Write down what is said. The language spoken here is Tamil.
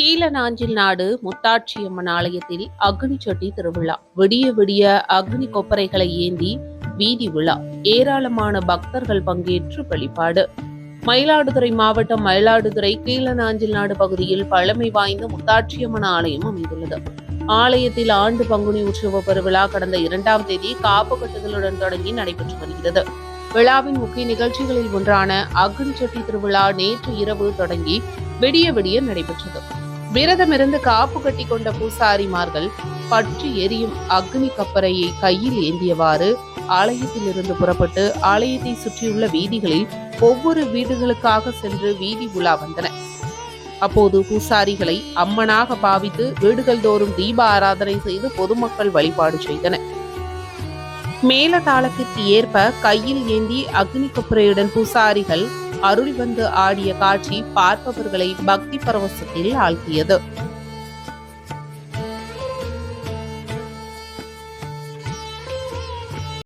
கீழநாஞ்சில் நாடு முத்தாட்சியம்மன் ஆலயத்தில் அக்னி சட்டி திருவிழா. விடிய விடிய அக்னி கொப்பரைகளை ஏந்தி வீதி விழா ஏராளமான பக்தர்கள் பங்கேற்று வழிபாடு. மயிலாடுதுறை மாவட்டம் மயிலாடுதுறை கீழநாஞ்சில் நாடு பகுதியில் பழமை வாய்ந்த முத்தாட்சியம்மன் ஆலயம் அமைந்துள்ளது. ஆலயத்தில் ஆண்டு பங்குனி உற்சவ பெருவிழா கடந்த இரண்டாம் தேதி காப்பு கட்டுதலுடன் தொடங்கி நடைபெற்று வருகிறது. விழாவின் முக்கிய நிகழ்ச்சிகளில் ஒன்றான அக்னி சட்டி திருவிழா நேற்று இரவு தொடங்கி விடிய விடிய நடைபெற்றது. விரதமிருந்து காப்பு கட்டி கொண்ட பூசாரிமார்கள் பற்றி எரியும் அக்னி கப்பரையை கையில் ஏந்தியவாறு ஆலயத்திலிருந்து புறப்பட்டு ஆலயத்தை சுற்றியுள்ள வீதிகளில் ஒவ்வொரு வீடுகளுக்காக சென்று வீதி உலா வந்தன. அப்போது பூசாரிகளை அம்மனாக பாவித்து வீடுகள் தோறும் தீப ஆராதனை செய்து பொதுமக்கள் வழிபாடு செய்தனர் மேல தாளத்திற்கு ஏற்ப கையில் ஏந்தி அக்னி கொப்பரையுடன் பூசாரிகள் அருள் வந்து ஆடிய காட்சி பார்ப்பவர்களை பக்தி பரவசத்தில் ஆழ்த்தியது.